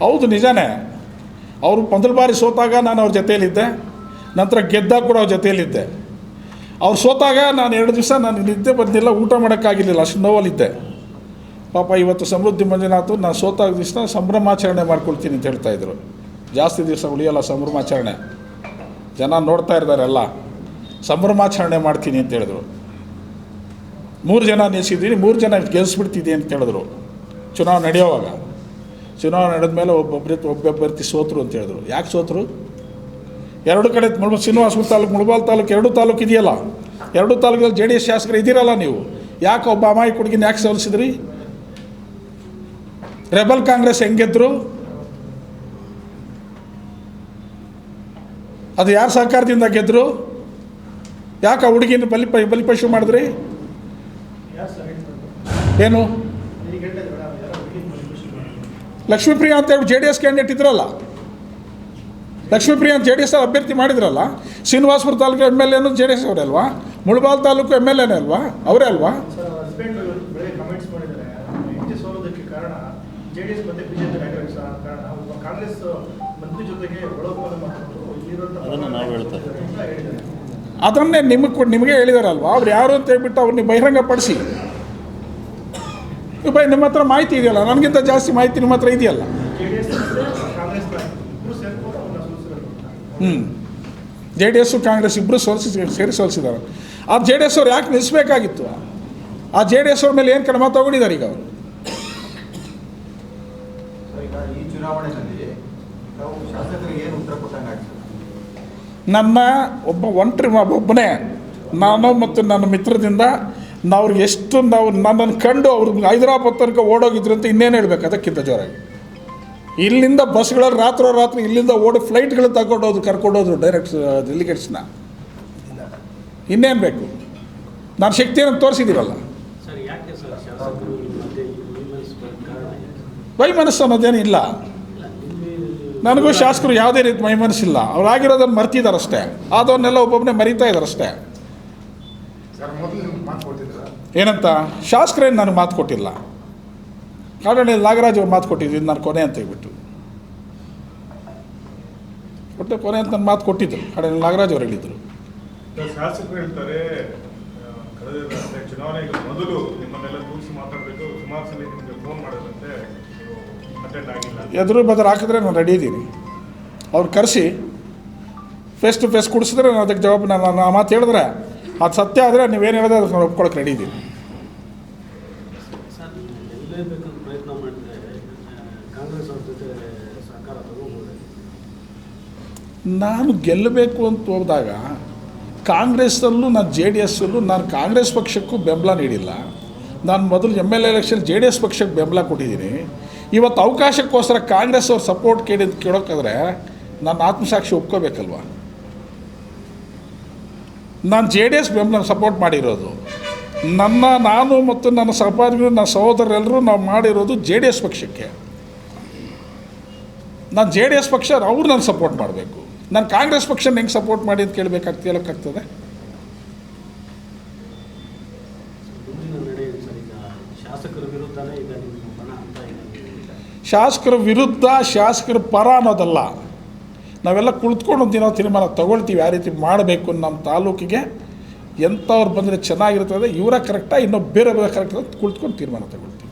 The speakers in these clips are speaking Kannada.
ಹೌದು, ನಿಜಾನೇ. ಅವರು ಮೊದಲ ಬಾರಿ ಸೋತಾಗ ನಾನು ಅವ್ರ ಜೊತೆಯಲ್ಲಿದ್ದೆ. ನಂತರ ಗೆದ್ದಾಗ ಕೂಡ ಅವ್ರ ಜೊತೆಯಲ್ಲಿದ್ದೆ. ಅವ್ರು ಸೋತಾಗ ನಾನು ಎರಡು ದಿವಸ ನಾನು ನಿದ್ದೆ ಬಂದಿಲ್ಲ, ಊಟ ಮಾಡೋಕ್ಕಾಗಿರಲಿಲ್ಲ, ಅಷ್ಟು ನೋವಲ್ಲಿದ್ದೆ. ಪಾಪ ಇವತ್ತು ಸಮೃದ್ಧಿ ಮಂಜುನಾಥ್, ನಾನು ಸೋತಾಗ ದಿವಸ ಸಂಭ್ರಮಾಚರಣೆ ಮಾಡ್ಕೊಳ್ತೀನಿ ಅಂತ ಹೇಳ್ತಾ ಇದ್ರು. ಜಾಸ್ತಿ ದಿವಸ ಉಳಿಯಲ್ಲ ಸಂಭ್ರಮಾಚರಣೆ. ಜನ ನೋಡ್ತಾ ಇದ್ದಾರೆ ಎಲ್ಲ. ಸಂಭ್ರಮಾಚರಣೆ ಮಾಡ್ತೀನಿ ಅಂತ ಹೇಳಿದ್ರು. ಮೂರು ಜನ ನೆನೆಸಿದ್ದೀನಿ ಮೂರು ಜನ ಗೆಲ್ಸ್ಬಿಡ್ತಿದ್ದೀನಿ ಅಂತ ಹೇಳಿದ್ರು. ಚುನಾವಣೆ ನಡೆಯೋವಾಗ, ಚುನಾವಣೆ ನಡೆದ ಮೇಲೆ ಒಬ್ಬೊಬ್ಬರಿ ಒಬ್ಬೊಬ್ಬರ್ತಿ ಸೋತರು ಅಂತ ಹೇಳಿದ್ರು. ಯಾಕೆ ಸೋತರು? ಎರಡು ಕಡೆ ಮುಳ್ಬ ಶ್ರೀನಿವಾಸಪುರ ತಾಲೂಕು, ಮುಳಬಾಲ್ ತಾಲೂಕು ಎರಡು ತಾಲೂಕು ಇದೆಯಲ್ಲ? ಎರಡು ತಾಲೂಕಲ್ಲಿ ಜೆ ಡಿ ಎಸ್ ಶಾಸಕರು ಇದ್ದೀರಲ್ಲ ನೀವು? ಯಾಕೆ ಒಬ್ಬ ಅಮಾಯಿ ಹುಡುಗಿನ ಯಾಕೆ ಸೋಲಿಸಿದ್ರಿ ರೆಬಲ್ ಕಾಂಗ್ರೆಸ್ ಹೆಂಗೆದ್ರು ಅದು ಯಾರ ಸಹಕಾರದಿಂದ ಗೆದ್ರು? ಯಾಕೆ ಆ ಹುಡುಗಿನ ಬಲಿ ಬಲಿಪಶು ಮಾಡಿದ್ರಿ? ಏನು ಈಗ ಹೇಳ್ತಾ ಇದ್ದಾರೆ ಮೇಡಮ್ ಯಾರೋ ಹುಡುಗಿ ಮೇಲೆ ಖುಷಿ ಮಾಡಿ ಲಕ್ಷ್ಮೀಪ್ರಿಯ ಅಂತ ಹೇಳಿ ಜೆ ಡಿ ಎಸ್ ಕ್ಯಾಂಡಿಡೇಟ್ ಇದ್ರಲ್ಲ. ಲಕ್ಷ್ಮೀಪ್ರಿಯ ಅಂತ ಜೆ ಡಿ ಎಸ್ ಅಭ್ಯರ್ಥಿ ಮಾಡಿದ್ರಲ್ಲ ಶ್ರೀನಿವಾಸಪುರ ತಾಲೂಕು ಎಂ ಎಲ್ ಎನೂ ಜೆ ಡಿ ಎಸ್ ಅವರೇ ಅಲ್ವಾ? ಮುಳಬಾಲ್ ತಾಲೂಕು ಎಂ ಎಲ್ ಎನೇ ಅಲ್ವಾ? ಅವರೇ ಅಲ್ವಾ? ಅದನ್ನ ನಿಮಗೆ ಕೊಟ್ಟು ನಿಮಗೆ ಹೇಳಿದಾರಲ್ವಾ? ಅವ್ರು ಯಾರು ಅಂತ ಹೇಳ್ಬಿಟ್ಟು ಅವ್ರನ್ನ ಬಹಿರಂಗಪಡಿಸಿ ಬೈ ನಿಮ್ಮ ಹತ್ರ ಮಾಹಿತಿ ಇದೆಯಲ್ಲ? ನನಗಿಂತ ಜಾಸ್ತಿ ಮಾಹಿತಿ ನಿಮ್ಮ ಹತ್ರ ಇದೆಯಲ್ಲ? ಹ್ಞೂ ಜೆ ಡಿ ಎಸ್ ಕಾಂಗ್ರೆಸ್ ಇಬ್ಬರು ಸೋಲಿಸಿ ಸೇರಿ ಸೋಲಿಸಿದ್ದಾರೆ. ಆ ಜೆ ಡಿ ಎಸ್ ಅವ್ರು ಯಾಕೆ ನಿಲ್ಲಿಸಬೇಕಾಗಿತ್ತು ಆ ಜೆ ಡಿ ಎಸ್ ಅವ್ರ ಮೇಲೆ ಏನು ಕ್ರಮ ತಗೊಂಡಿದ್ದಾರೆ ಈಗ ಅವರು? ನನ್ನ ಒಬ್ಬ ಒಂಟ್ರಿ ಒಬ್ಬನೇ ನಾನು ಮತ್ತು ನನ್ನ ಮಿತ್ರದಿಂದ ನಾವು ಅವ್ರಿಗೆ ಎಷ್ಟು ನಾವು ನನ್ನನ್ನು ಕಂಡು ಅವ್ರು ಹೈದರಾಬಾದ್ ತನಕ ಓಡೋಗಿದ್ರು ಅಂತ ಇನ್ನೇನು ಹೇಳ್ಬೇಕು? ಅದಕ್ಕಿಂತ ಜೋರಾಗಿ. ಇಲ್ಲಿಂದ ಬಸ್ಗಳಲ್ಲಿ ರಾತ್ರೋ ರಾತ್ರಿ ಇಲ್ಲಿಂದ ಓಡಿ ಫ್ಲೈಟ್ಗಳು ತಗೊಂಡೋದ್ರು ಕರ್ಕೊಂಡೋದ್ರು ಡೈರೆಕ್ಟ್ ಡೆಲಿಗೇಟ್ಸ್ನ ಇನ್ನೇನು ಬೇಕು? ನಾನು ಶಕ್ತಿಯನ್ನು ತೋರಿಸಿದ್ದೀರಲ್ಲ ಸರ್ ಯಾಕೆ ಸರ್ ಶಾಸಕರು ಈ ಮಧ್ಯೆ ಕಾರಣ ಏನು? ವೈಮನಸ್ಸು ಅನ್ನೋದೇನು ಇಲ್ಲ. ಇಲ್ಲ ನನಗೂ ಶಾಸಕರು ಯಾವುದೇ ರೀತಿ ಮೈಮನಸ್ಸಿಲ್ಲ ಅವ್ರು ಆಗಿರೋದನ್ನು ಮರ್ತಿದ್ದಾರಷ್ಟೇ ಆದವನ್ನೆಲ್ಲ ಒಬ್ಬೊಬ್ಬನೇ ಮರಿತಾ ಇದ್ದಾರಷ್ಟೇ ಸರ್ ಮೊದಲು ನಿಮ್ಗೆ ಮಾತು ಕೊಟ್ಟಿದ್ರ ಏನಂತ? ಶಾಸಕರೇನು ನನಗೆ ಮಾತು ಕೊಟ್ಟಿಲ್ಲ. ಕಾಡಳ್ಳಿ ನಾಗರಾಜ್ ಅವ್ರು ಮಾತು ಕೊಟ್ಟಿದ್ದು ನಾನು ಕೊನೆ ಅಂತ ಹೇಳ್ಬಿಟ್ಟು. ಒಟ್ಟು ಕೊನೆ ಅಂತ ನಾನು ಮಾತು ಕೊಟ್ಟಿದ್ದರು ಕಾಡಳ್ಳಿ ನಾಗರಾಜ್ ಅವ್ರು ಹೇಳಿದರು. ಶಾಸಕರು ಹೇಳ್ತಾರೆ ಆ, ಕಳೆದ ಚುನಾವಣೆಗೆ ಮೊದಲು ನಿಮ್ಮನ್ನೆಲ್ಲ ಕೂರಿಸಿ ಮಾತಾಡಬೇಕು. ಸುಮಾರು ಸಲ ನಿಮಗೆ ಫೋನ್ ಮಾಡಿದಂತೆ ನೀವು ಅಟೆಂಡ್ ಆಗಿಲ್ಲ ಎದುರು ಬದಲು ಹಾಕಿದ್ರೆ ನಾನು ರೆಡಿ ಇದ್ದೀನಿ. ಅವ್ರು ಕರೆಸಿ ಫೇಸ್ ಟು ಫೇಸ್ ಕುಡಿಸಿದ್ರೆ ನಾನು ಅದಕ್ಕೆ ಜವಾಬ್ ನಾನು ಆ ಮಾತು ಹೇಳಿದ್ರೆ ಅದು ಸತ್ಯ ಆದರೆ ನೀವೇನು ಹೇಳಿದ್ರೆ ಅದಕ್ಕೆ ನಾನು ಒಪ್ಕೊಳಕ್ಕೆ ರೆಡಿ ತಗೋಬೋದು ನಾನು ಗೆಲ್ಲಬೇಕು ಅಂತ ಹೋದಾಗ ಕಾಂಗ್ರೆಸ್ಸಲ್ಲೂ ನಾನು ಜೆ ಡಿ ಎಸ್ಸಲ್ಲೂ ನಾನು ಕಾಂಗ್ರೆಸ್ ಪಕ್ಷಕ್ಕೂ ಬೆಂಬಲ ನೀಡಿಲ್ಲ. ನಾನು ಮೊದಲು M L election J D S ಪಕ್ಷಕ್ಕೆ ಬೆಂಬಲ ಕೊಟ್ಟಿದ್ದೀನಿ. ಇವತ್ತು ಅವಕಾಶಕ್ಕೋಸ್ಕರ ಕಾಂಗ್ರೆಸ್ ಅವ್ರ ಸಪೋರ್ಟ್ ಕೇಳಿದ್ದು ಕೇಳೋಕ್ಕಾದ್ರೆ ನನ್ನ ಆತ್ಮಸಾಕ್ಷಿ ಒಪ್ಕೋಬೇಕಲ್ವ? ನಾನು ಜೆ ಡಿ ಎಸ್ ಬೆಂಬಲ ಸಪೋರ್ಟ್ ಮಾಡಿರೋದು. ನನ್ನ ನಾನು ಮತ್ತು ನನ್ನ ಸಹಪಾಠಿಗಳು ನನ್ನ ಸಹೋದರರೆಲ್ಲರೂ ನಾವು ಮಾಡಿರೋದು ಜೆ ಡಿ ಎಸ್ ಪಕ್ಷಕ್ಕೆ. ನಾನು ಜೆ ಡಿ ಎಸ್ ಪಕ್ಷ ಅವ್ರು ನಾನು ಸಪೋರ್ಟ್ ಮಾಡಬೇಕು. ನಾನು ಕಾಂಗ್ರೆಸ್ ಪಕ್ಷ ಹೆಂಗೆ ಸಪೋರ್ಟ್ ಮಾಡಿ ಅಂತ ಇದೆ ಶಾಸಕರ ವಿರುದ್ಧ ಶಾಸಕರ ಪರ ಅನ್ನೋದಲ್ಲ. ನಾವೆಲ್ಲ ಕುಳಿತುಕೊಂಡು ಒಂದು ದಿನ ತೀರ್ಮಾನ ತೊಗೊಳ್ತೀವಿ ಯಾವ ರೀತಿ ಮಾಡಬೇಕು ನಮ್ಮ ತಾಲೂಕಿಗೆ ಎಂಥವ್ರು ಬಂದರೆ ಚೆನ್ನಾಗಿರ್ತದೆ ಇವರ ಕರೆಕ್ಟಾ ಇನ್ನೊಬ್ಬ ಬೇರೆ ಬೇರೆ ಕರೆಕ್ಟ್ ಅಂತ ಕುಳಿತುಕೊಂಡು ತೀರ್ಮಾನ ತಗೊಳ್ತೀವಿ.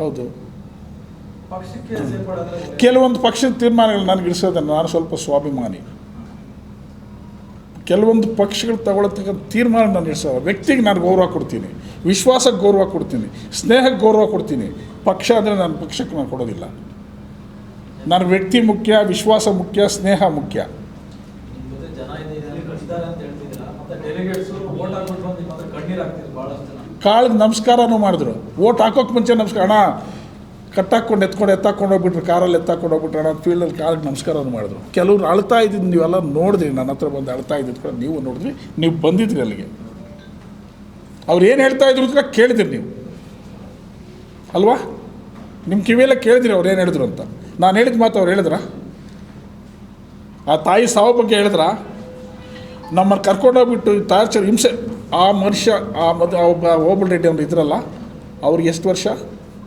ಹೌದು. ಕೆಲವೊಂದು ಪಕ್ಷದ ತೀರ್ಮಾನಗಳು ನನಗೆ ಇಡಿಸೋದನ್ನು ನಾನು ಸ್ವಲ್ಪ ಸ್ವಾಭಿಮಾನಿ. ಕೆಲವೊಂದು ಪಕ್ಷಗಳು ತಗೊಳ್ಳತಕ್ಕಂಥ ತೀರ್ಮಾನ ನಾನು ಇಡಿಸೋದು ವ್ಯಕ್ತಿಗೆ ನಾನು ಗೌರವ ಕೊಡ್ತೀನಿ ವಿಶ್ವಾಸಕ್ಕೆ ಗೌರವ ಕೊಡ್ತೀನಿ ಸ್ನೇಹಕ್ಕೆ ಗೌರವ ಕೊಡ್ತೀನಿ. ಪಕ್ಷ ಅಂದರೆ ನಾನು ಪಕ್ಷಕ್ಕೆ ನಾನು ಕೊಡೋದಿಲ್ಲ. ನಾನು ವ್ಯಕ್ತಿ ಮುಖ್ಯ ವಿಶ್ವಾಸ ಮುಖ್ಯ ಸ್ನೇಹ ಮುಖ್ಯ. ಕಾಳಿಗೆ ನಮಸ್ಕಾರನೂ ಮಾಡಿದ್ರು. ಓಟ್ ಹಾಕೋಕೆ ಮುಂಚೆ ನಮಸ್ಕಾರ ಅಣ್ಣ ಕಟ್ಟಾಕೊಂಡು ಎತ್ಕೊಂಡು ಎತ್ತಾಕೊಂಡು ಹೋಗ್ಬಿಟ್ರು, ಕಾರಲ್ಲಿ ಎತ್ತಾಕೊಂಡು ಹೋಗ್ಬಿಟ್ರೆ ಅಣ್ಣ ಫೀಲ್ಡಲ್ಲಿ ಕಾಲಿಗೆ ನಮಸ್ಕಾರವನ್ನು ಮಾಡಿದ್ರು. ಕೆಲವ್ರು ಅಳ್ತಾ ಇದ್ದಿದ್ದು ನೀವೆಲ್ಲ ನೋಡಿದ್ರಿ, ನನ್ನ ಹತ್ರ ಬಂದು ಅಳ್ತಾ ಇದ್ದಿದ್ದು ಕೂಡ ನೀವು ನೋಡಿದ್ರಿ, ನೀವು ಬಂದಿದ್ರಿ ಅಲ್ಲಿಗೆ. ಅವ್ರು ಏನು ಹೇಳ್ತಾ ಇದ್ರು ಅಂತ ಕೇಳಿದ್ರಿ ನೀವು. ಅಲ್ವಾ? ನಿಮ್ಮ ಕಿವಿಯೆಲ್ಲ ಕೇಳಿದ್ರಿ ಅವ್ರು ಏನು ಹೇಳಿದ್ರು ಅಂತ. ನಾನು ಹೇಳಿದ ಮಾತು ಅವ್ರು ಹೇಳಿದ್ರ? ಆ ತಾಯಿ ಸಾವು ಬಗ್ಗೆ ಹೇಳಿದ್ರ? ನಮ್ಮನ್ನು ಕರ್ಕೊಂಡೋಗ್ಬಿಟ್ಟು ಟಾರ್ಚರ್ ಹಿಂಸೆ ಆ ಮನುಷ್ಯ ಆ ಮದ್ ಒಬ್ಬ ಓಬಲ್ ರೆಡ್ಡಿ ಅವ್ರು ಇದ್ರಲ್ಲ, ಅವ್ರಿಗೆ ಎಷ್ಟು ವರ್ಷ?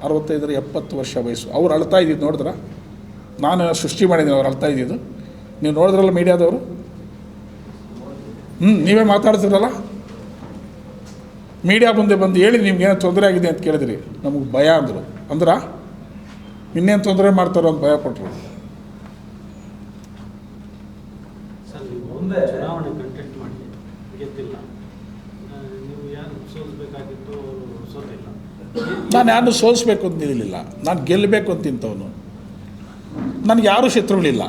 ಅರವತ್ತೈದರ ಎಪ್ಪತ್ತು ವರ್ಷ ವಯಸ್ಸು. ಅವ್ರು ಅಳ್ತಾ ಇದ್ದಿದ್ದು ನೋಡಿದ್ರ? ನಾನು ಸೃಷ್ಟಿ ಮಾಡಿದ್ದೀನಿ, ಅವ್ರು ಅಳ್ತಾ ಇದ್ದಿದ್ದು. ನೀವು ನೋಡಿದ್ರಲ್ಲ ಮೀಡಿಯಾದವರು? ಹ್ಞೂ ನೀವೇ ಮಾತಾಡ್ತಿರಲ್ಲ ಮೀಡಿಯಾ ಮುಂದೆ ಬಂದು ಹೇಳಿ ನಿಮ್ಗೆ ಏನೋ ತೊಂದರೆ ಆಗಿದೆ ಅಂತ ಕೇಳಿದ್ರಿ. ನಮಗೆ ಭಯ ಅಂದರು. ಅಂದ್ರೆ? ಇನ್ನೇನು ತೊಂದರೆ ಮಾಡ್ತಾರೋ ಅಂತ ಭಯ ಪಟ್ಟರು ಸರ್ ನೀವು ಮುಂದೆ- ಚುನಾವಣೆ ಕಂಟೆಕ್ಟ್ ಮಾಡಿ ಗೆದ್ದಿಲ್ಲ ಆ, ನೀವು ಯಾರು ಸೋಲಿಸ್ಬೇಕಾಗಿತ್ತು ಅವರು ಸೋತಿಲ್ಲ ನಾನು ಯಾರನ್ನು ಸೋಲಿಸ್ಬೇಕು ಅಂತ ಇರಲಿಲ್ಲ ನಾನು ಗೆಲ್ಲಬೇಕು ಅಂತ ತಿಂತವನು ನನಗೆ ಯಾರೂ ಶತ್ರುಗಳಿಲ್ಲ.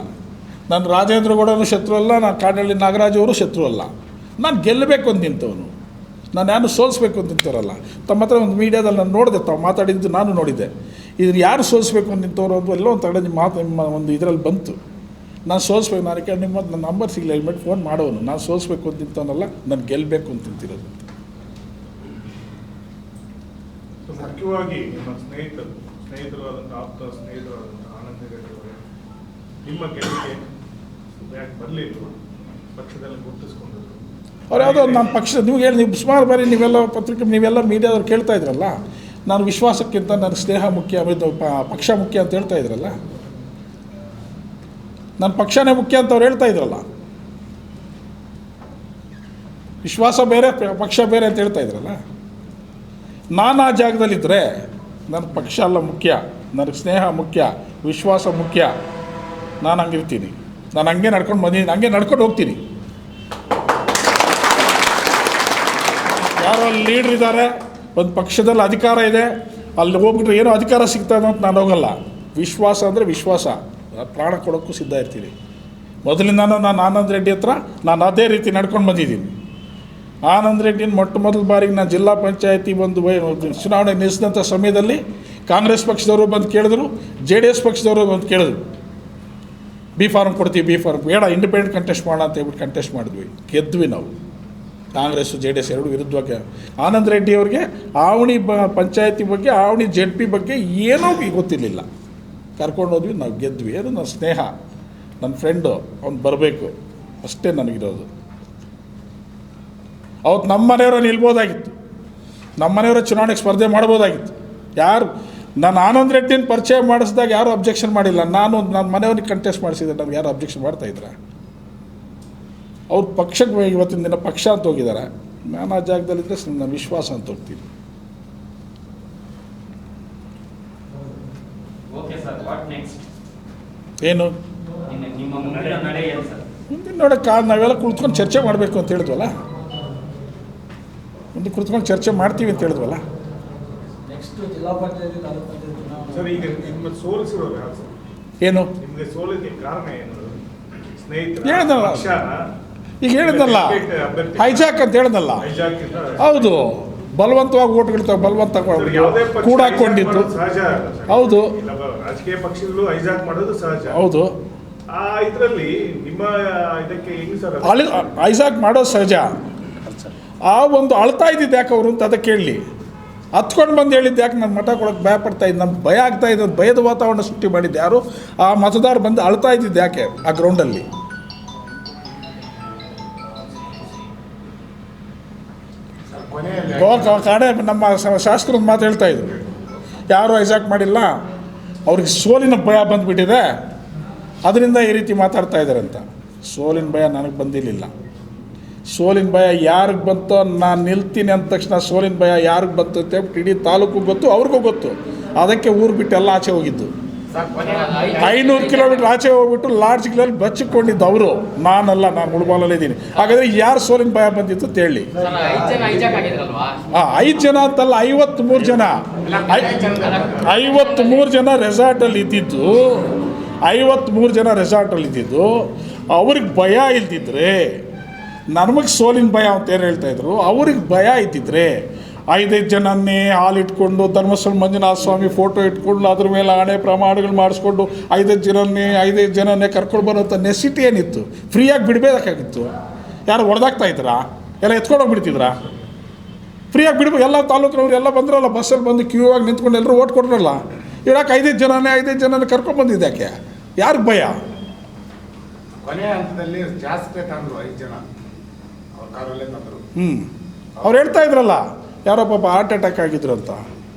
ನಾನು ರಾಜೇಂದ್ರ ಗೌಡನು ಶತ್ರು ಅಲ್ಲ, ನಾನು ಕಾಡಳ್ಳಿ ನಾಗರಾಜ್ ಅವರು ಶತ್ರು ಅಲ್ಲ. ನಾನು ಗೆಲ್ಲಬೇಕು ಅಂತ ನಿಂತವನು. ನಾನು ಯಾರು ಸೋಲಿಸ್ಬೇಕು ಅಂತ ನಿಂತವರಲ್ಲ. ತಮ್ಮ ಹತ್ರ ಒಂದು ಮೀಡಿಯಾದಲ್ಲಿ ನಾನು ನೋಡಿದೆ, ತಾವು ಮಾತಾಡಿದ್ದು ನಾನು ನೋಡಿದೆ. ಇದನ್ನು ಯಾರು ಸೋಲಿಸ್ಬೇಕು ಅಂತ ನಿಂತವರು ಅಂತ ಎಲ್ಲೋ ಒಂದು ತಡೆ ನಿಮ್ಮ ಮಾತು ನಿಮ್ಮ ಒಂದು ಇದರಲ್ಲಿ ಬಂತು. ನಾನು ಸೋಲಿಸ್ಬೇಕು, ನಾನು ಕೇಳಿ ನಿಮ್ಮ ನನ್ನ ನಂಬರ್ ಸಿಗಲಿಲ್ಲ ಹೆಲ್ಮೆಟ್ ಫೋನ್ ಮಾಡೋನು ನಾನು ಸೋಲಿಸ್ಬೇಕು ಅಂತ ನಿಂತವನಲ್ಲ, ನಾನು ಗೆಲ್ಲಬೇಕು ಅಂತ ನಿಂತಿರೋದು. ಮುಖ್ಯವಾಗಿ ನಿಮ್ಮ ಸ್ನೇಹಿತರು ಸ್ನೇಹಿತರು ಆದಂಥ ಆಪ್ತ ಸ್ನೇಹಿತರು ಆದಂಥ ಆನಂದ ಅವರೇ, ನಿಮ್ಮ ಗೆಲುವಿಗೆ ಯಾಕೆ ಬರಲಿಲ್ಲ ಪಕ್ಷದಲ್ಲಿ ಗುರುತಿಸ್ಕೊಂಡದ್ದು ಅವ್ರು ಯಾವುದೋ ನಮ್ಮ ಪಕ್ಷ ನೀವು ಹೇಳಿ, ನೀವು ಸುಮಾರು ಬಾರಿ ನೀವೆಲ್ಲ ಪತ್ರಿಕೆ ನೀವೆಲ್ಲ ಮೀಡಿಯಾದವ್ರು ಕೇಳ್ತಾ ಇದ್ರಲ್ಲ? ನಾನು ವಿಶ್ವಾಸಕ್ಕಿಂತ ನನ್ನ ಸ್ನೇಹ ಮುಖ್ಯ ಪಕ್ಷ ಮುಖ್ಯ ಅಂತ ಹೇಳ್ತಾ ಇದ್ರಲ್ಲ? ನನ್ನ ಪಕ್ಷನೇ ಮುಖ್ಯ ಅಂತ ಅವ್ರು ಹೇಳ್ತಾ ಇದ್ರಲ್ಲ? ವಿಶ್ವಾಸ ಬೇರೆ, ಪಕ್ಷ ಬೇರೆ ಅಂತ ಹೇಳ್ತಾ ಇದ್ರಲ್ಲ? ನಾನು ಆ ಜಾಗದಲ್ಲಿದ್ದರೆ ನನ್ನ ಪಕ್ಷ ಅಲ್ಲ ಮುಖ್ಯ, ನನಗೆ ಸ್ನೇಹ ಮುಖ್ಯ, ವಿಶ್ವಾಸ ಮುಖ್ಯ. ನಾನು ಹಂಗಿರ್ತೀನಿ. ನಾನು ಹಂಗೆ ನಡ್ಕೊಂಡು ಬಂದಿದ್ದೀನಿ ಹಂಗೆ ನಡ್ಕೊಂಡು ಹೋಗ್ತೀನಿ. ಯಾರೋ ಅಲ್ಲಿ ಲೀಡ್ರ್ ಇದ್ದಾರೆ ಒಂದು ಪಕ್ಷದಲ್ಲಿ ಅಧಿಕಾರ ಇದೆ, ಅಲ್ಲಿ ಹೋಗ್ಬಿಟ್ರೆ ಏನೋ ಅಧಿಕಾರ ಸಿಗ್ತದೆ ಅಂತ ನಾನು ಹೋಗಲ್ಲ. ವಿಶ್ವಾಸ ಅಂದರೆ ವಿಶ್ವಾಸ. ಪ್ರಾಣ ಕೊಡೋಕ್ಕೂ ಸಿದ್ಧ ಇರ್ತೀನಿ. ಮೊದಲಿಂದ ನಾನು ಆನಂದ್ ರೆಡ್ಡಿ ಹತ್ರ ನಾನು ಅದೇ ರೀತಿ ನಡ್ಕೊಂಡು ಬಂದಿದ್ದೀನಿ. ಆನಂದ್ ರೆಡ್ಡಿನ ಮೊಟ್ಟ ಮೊದಲ ಬಾರಿಗೆ ನಾನು ಜಿಲ್ಲಾ ಪಂಚಾಯತಿ ಒಂದು ಚುನಾವಣೆ ನಿಲ್ಲಿಸಿದಂಥ ಸಮಯದಲ್ಲಿ ಕಾಂಗ್ರೆಸ್ ಪಕ್ಷದವರು ಬಂದು ಕೇಳಿದ್ರು, ಜೆ ಡಿ ಎಸ್ ಪಕ್ಷದವರು ಬಂದು ಕೇಳಿದ್ರು. ಬಿ ಫಾರ್ಮ್ ಕೊಡ್ತೀವಿ, ಬಿ ಫಾರ್ಮ್ ಬೇಡ ಇಂಡಿಪೆಂಡೆಂಟ್ ಕಂಟೆಸ್ಟ್ ಮಾಡೋಣ ಅಂತ ಹೇಳ್ಬಿಟ್ಟು ಕಂಟೆಸ್ಟ್ ಮಾಡಿದ್ವಿ. ಗೆದ್ವಿ ನಾವು. ಕಾಂಗ್ರೆಸ್, ಜೆ ಡಿ ಎಸ್ ಎರಡು ವಿರುದ್ಧವಾಗಿ. ಆನಂದ್ ರೆಡ್ಡಿ ಅವ್ರಿಗೆ ಆವಣಿ ಬ ಪಂಚಾಯತಿ ಬಗ್ಗೆ, ಆವಣಿ ಜೆಡ್ ಪಿ ಬಗ್ಗೆ ಏನೋ ಗೊತ್ತಿರಲಿಲ್ಲ. ಕರ್ಕೊಂಡು ಹೋದ್ವಿ, ನಾವು ಗೆದ್ವಿ. ಅದು ನನ್ನ ಸ್ನೇಹ, ನನ್ನ ಫ್ರೆಂಡು ಅವ್ನು ಬರಬೇಕು. ಅಷ್ಟೇ ನನಗಿರೋದು. ಅವತ್ತು ನಮ್ಮ ಮನೆಯವರ ನಿಲ್ಬೋದಾಗಿತ್ತು. ನಮ್ಮ ಮನೆಯವರ ಚುನಾವಣೆಗೆ ಸ್ಪರ್ಧೆ ಮಾಡ್ಬೋದಾಗಿತ್ತು. ಯಾರು ನಾನು ಆನಂದ್ ರೆಡ್ಡಿನ ಪರಿಚಯ ಮಾಡಿಸಿದಾಗ ಯಾರೂ ಅಬ್ಜೆಕ್ಷನ್ ಮಾಡಿಲ್ಲ. ನಾನು ನನ್ನ ಮನೆಯವ್ರಿಗೆ ಕಂಟೆಸ್ಟ್ ಮಾಡಿಸಿದ್ರೆ ನಮ್ಗೆ ಯಾರು ಅಬ್ಜೆಕ್ಷನ್ ಮಾಡ್ತಾ ಇದ್ದಾರೆ ಅವ್ರು ಪಕ್ಷಕ್ಕೆ ಇವತ್ತಿನ ದಿನ ಪಕ್ಷ ಅಂತ ಹೋಗಿದ್ದಾರೆ ನಾನು ಆ ಜಾಗದಲ್ಲಿದ್ದರೆ ನನ್ನ ವಿಶ್ವಾಸ ಅಂತ ಹೋಗ್ತೀನಿ. ಓಕೆ ಸರ್ ವಾಟ್ ನೆಕ್ಸ್ಟ್ ಏನು? ನಿಮ್ಮ ಮುಂದಿನ ನಡೆ ಏನು ಸರ್ ಮುಂದಿನ ನೋಡೋಕೆ ನಾವೆಲ್ಲ ಕುಳಿತ್ಕೊಂಡು ಚರ್ಚೆ ಮಾಡಬೇಕು ಅಂತ ಹೇಳಿದ್ವಲ್ಲ? ಮುಂದೆ ಕುಳಿತ್ಕೊಂಡು ಚರ್ಚೆ ಮಾಡ್ತೀವಿ ಅಂತ ಹೇಳಿದ್ವಲ್ಲ? ನೆಕ್ಸ್ಟ್ ಜಿಲ್ಲಾ ಪಂಚಾಯತಿ ತಾಲೂಕು ಪಂಚಾಯತಿ ಸರ್ ಈಗ ನಿಮ್ಮ ಸೋಲಿಸಿರೋರು ಯಾರು ಸರ್? ಏನು? ನಿಮಗೆ ಸೋಲಿಗೆ ಕಾರಣ ಏನು? ಸ್ನೇಹಿತರ ಹೇಳ್ದಲ್ಲ. ಈಗ ಹೇಳಿದ್ನಲ್ಲ. ಹೈಜಾಕ್ ಅಂತ ಹೇಳಿದಲ್ಲ ಹೌದು. ಬಲವಂತವಾಗಿ ಓಟ್ಗಳು ತಗೊ ಬಲವಂತ ಕೂಡ ಹಾಕೊಂಡಿತ್ತು ಸಹಜ ಹೌದು. ರಾಜಕೀಯ ಪಕ್ಷಗಳು ಹೈಜಾಕ್ ಮಾಡೋದು ಸಹಜ. ಹೌದು. ಆ ಇದರಲ್ಲಿ ನಿಮ್ಮ ಇದಕ್ಕೆ ಹೈಜಾಕ್ ಮಾಡೋದು ಸಹಜ. ಆ ಒಂದು ಅಳ್ತಾ ಇದ್ದಿದ್ದು ಯಾಕೆ ಅವರು ಅಂತ ಅದಕ್ಕೆ ಕೇಳಲಿ. ಹತ್ಕೊಂಡು ಬಂದು ಹೇಳಿದ್ದು ಯಾಕೆ ನಾನು ಮಠ ಕೊಡೋಕೆ ಭಯ ಪಡ್ತಾ ಇದ್ದು ನಮ್ಗೆ ಭಯ ಆಗ್ತಾ ಇದ್ದು ಭಯದ ವಾತಾವರಣ ಸೃಷ್ಟಿ ಮಾಡಿದ್ದು ಯಾರು? ಆ ಮತದಾರ ಬಂದು ಅಳ್ತಾ ಇದ್ದಿದ್ದು ಯಾಕೆ ಆ ಗ್ರೌಂಡಲ್ಲಿ ಕಾಡೆ ನಮ್ಮ ಶಾಸಕರ ಶಾಸಕರು ಮಾತು ಹೇಳ್ತಾ ಇದ್ರು. ಯಾರು ಐಸಾಕ್ ಮಾಡಿಲ್ಲ? ಅವ್ರಿಗೆ ಸೋಲಿನ ಭಯ ಬಂದುಬಿಟ್ಟಿದೆ. ಅದರಿಂದ ಈ ರೀತಿ ಮಾತಾಡ್ತಾ ಇದ್ದಾರೆ ಅಂತ. ಸೋಲಿನ ಭಯ ನನಗೆ ಬಂದಿರಲಿಲ್ಲ. ಸೋಲಿನ ಭಯ ಯಾರಿಗೆ ಬಂತೋ ನಾನು ನಿಲ್ತೀನಿ ಅಂದ ತಕ್ಷಣ ಸೋಲಿನ ಭಯ ಯಾರಿಗೆ ಬಂತು ಅಂತ ಇಡೀ ತಾಲೂಕು ಗೊತ್ತು ಅವ್ರಿಗೂ ಗೊತ್ತು. ಅದಕ್ಕೆ ಊರು ಬಿಟ್ಟು ಎಲ್ಲ ಆಚೆ ಹೋಗಿದ್ದು. ಐನೂರು ಕಿಲೋಮೀಟ್ರ್ ಆಚೆ ಹೋಗ್ಬಿಟ್ಟು ಲಾಡ್ಜ್ಗಳಲ್ಲಿ ಬಚ್ಚಿಕೊಂಡಿದ್ದು ಅವರು. ನಾನಲ್ಲ ನಾನು ಮುಳುಬಾಲಲ್ಲಿ ಇದ್ದೀನಿ. ಹಾಗಾದರೆ ಯಾರು ಸೋಲಿನ ಭಯ ಬಂದಿತ್ತು ಅಂತ ಹೇಳಿ. ಆ, ಐದು ಜನ ಅಂತಲ್ಲ ಐವತ್ತ್ಮೂರು ಜನ. ಐವತ್ತ್ಮೂರು ಜನ ರೆಸಾರ್ಟಲ್ಲಿ ಇದ್ದಿದ್ದು. ಐವತ್ತ್ಮೂರು ಜನ ರೆಸಾರ್ಟಲ್ಲಿ ಇದ್ದಿದ್ದು. ಅವ್ರಿಗೆ ಭಯ ಇಲ್ದಿದ್ರೆ ನಮಗೆ ಸೋಲಿನ ಭಯ ಅಂತ ಏನು ಹೇಳ್ತಾ ಇದ್ರು? ಅವ್ರಿಗೆ ಭಯ ಐತಿದ್ರೆ ಐದೈದು ಜನನ್ನೇ ಹಾಲಿಟ್ಕೊಂಡು ಧರ್ಮಸ್ಥಳ ಮಂಜುನಾಥ ಸ್ವಾಮಿ ಫೋಟೋ ಇಟ್ಕೊಂಡು ಅದ್ರ ಮೇಲೆ ಹಣೆ ಪ್ರಮಾಣಗಳು ಮಾಡಿಸ್ಕೊಂಡು ಐದೈದು ಜನನ್ನೇ ಐದೈದು ಜನನ್ನೇ ಕರ್ಕೊಂಡು ಬರೋಂಥ ನೆಸಿಟಿ ಏನಿತ್ತು? ಫ್ರೀಯಾಗಿ ಬಿಡಬೇಕಾಗಿತ್ತು. ಯಾರು ಹೊಡೆದಾಗ್ತಾ ಇದ್ರಾ? ಎಲ್ಲ ಎತ್ಕೊಂಡು ಹೋಗ್ಬಿಡ್ತಿದ್ರಾ? ಫ್ರೀಯಾಗಿ ಬಿಡ್ಬೇಕು ಎಲ್ಲ ತಾಲೂಕಿನವ್ರು ಎಲ್ಲ ಬಂದ್ರಲ್ಲ ಬಸ್ಸಲ್ಲಿ ಬಂದು ಕ್ಯೂ ಆಗಿ ನಿಂತ್ಕೊಂಡು ಎಲ್ಲರೂ ಓಟ್ ಕೊಟ್ರಲ್ಲ. ಇಡಕ್ಕೆ ಐದೈದು ಜನನೇ ಐದೈದು ಜನನೇ ಕರ್ಕೊಂಡು ಬಂದಿದ್ದು ಯಾಕೆ? ಯಾರಿಗೆ ಭಯ? ಕೊನೆಯ ಹಂತದಲ್ಲಿ ಜಾಸ್ತಿ ತಂದರು ಐದು ಜನ. ಹ್ಞೂ ಅವ್ರು ಹೇಳ್ತಾ ಇದ್ರಲ್ಲ ಯಾರೋ ಪಾಪ ಹಾರ್ಟ್ ಅಟ್ಯಾಕ್ ಆಗಿದ್ರು ಅಂತ.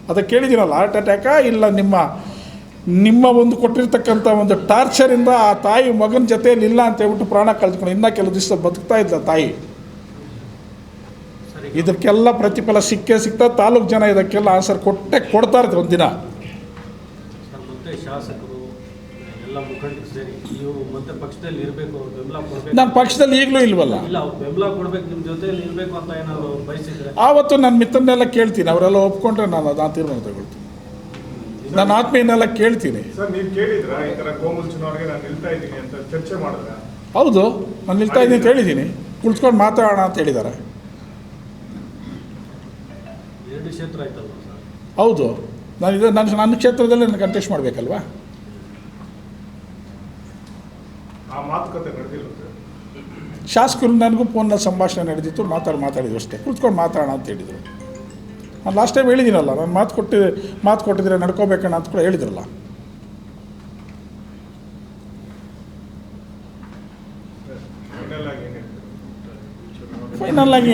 ಅದಕ್ಕೆ ಕೇಳಿದಿರಲ್ಲ ಹಾರ್ಟ್ ಅಟ್ಯಾಕಾ ಇಲ್ಲ ನಿಮ್ಮ ನಿಮ್ಮ ಒಂದು ಕೊಟ್ಟಿರ್ತಕ್ಕಂಥ ಒಂದು ಟಾರ್ಚರಿಂದ ಆ ತಾಯಿ ಮಗನ ಜೊತೆಯಲ್ಲಿ ಇಲ್ಲ ಅಂತ ಹೇಳ್ಬಿಟ್ಟು ಪ್ರಾಣ ಕಳೆದುಕೊಂಡು ಇನ್ನೂ ಕೆಲವು ದಿವಸ ಬದುಕ್ತಾ ಇದ್ದ ತಾಯಿ. ಇದಕ್ಕೆಲ್ಲ ಪ್ರತಿಫಲ ಸಿಕ್ಕೇ ಸಿಗ್ತಾ ತಾಲೂಕು ಜನ ಇದಕ್ಕೆಲ್ಲ ಆನ್ಸರ್ ಕೊಟ್ಟೆ ಕೊಡ್ತಾ ಇರ್ತಾರೆ ಒಂದಿನ. ಎಲ್ಲ ಮುಖಂಡರು ಸೇರಿ ನೀವು ಮತ್ತೆ ಪಕ್ಷದಲ್ಲಿ ಇರಬೇಕು ಬೆಂಬಲ ಕೊಡ್ಬೇಕು. ನಾನು ಪಕ್ಷದಲ್ಲಿ ಈಗಲೂ ಇಲ್ವಲ್ಲ? ಇಲ್ಲ ಅವ್ರು ಬೆಂಬಲ ಕೊಡ್ಬೇಕು ನಿಮ್ಮ ಜೊತೆಯಲ್ಲಿ ಇರಬೇಕು ಅಂತ ಏನಾದ್ರು ಬಯಸಿದ್ರೆ. ಆವತ್ತು ನನ್ನ ಮಿತ್ರನ್ನೆಲ್ಲ ಕೇಳ್ತೀನಿ ಅವರೆಲ್ಲ ಒಪ್ಕೊಂಡ್ರೆ ನಾನು ಅದಾ ತೀರ್ಮಾನ ತಗೊಳ್ತೀನಿ. ನನ್ನ ಆತ್ಮೀಯನ್ನೆಲ್ಲ ಕೇಳ್ತೀನಿ. ಸರ್ ನೀವು ಕೇಳಿದ್ರ? ಈ ತರ ಕೋಮಲ್ ಚುನಾವಣೆಗೆ ನಾನು ನಿಲ್ತಾ ಇದ್ದೀನಿ ಅಂತ ಚರ್ಚೆ ಮಾಡಿದ್ರ? ಹೌದು ನಾನು ನಿಲ್ತಾ ಇದ್ದೀನಿ ಅಂತ ಹೇಳಿದ್ದೀನಿ. ಕುಳಿಸ್ಕೊಂಡು ಮಾತಾಡೋಣ ಅಂತ ಹೇಳಿದ್ದಾರೆ. ಎರಡು ಕ್ಷೇತ್ರ ಆಯ್ತಲ್ವ ಸರ್? ಹೌದು. ನಾನು ಇದು ನನ್ನ ನನ್ನ ಕ್ಷೇತ್ರದಲ್ಲೇ ನಾನು ಕಂಟೆಸ್ಟ್ ಮಾಡಬೇಕಲ್ವಾ? ಆ ಮಾತುಕತೆ ಸರ್ ಶಾಸಕರು ನನಗೂ ಫೋನಲ್ಲಿ ಸಂಭಾಷಣೆ ನಡೆದಿತ್ತು ಮಾತಾಡಿ ಮಾತಾಡಿದ್ರು ಅಷ್ಟೇ. ಕುತ್ಕೊಂಡು ಮಾತಾಡೋಣ ಅಂತ ಹೇಳಿದರು. ನಾನು ಲಾಸ್ಟ್ ಟೈಮ್ ಹೇಳಿದ್ದೀನಲ್ಲ ನಾನು ಮಾತು ಕೊಟ್ಟು ಮಾತು ಕೊಟ್ಟಿದ್ರೆ ನಡ್ಕೋಬೇಕಣ್ಣ ಅಂತ ಕೂಡ ಹೇಳಿದ್ರಲ್ಲ. ಫೈನಲ್ ಆಗಿ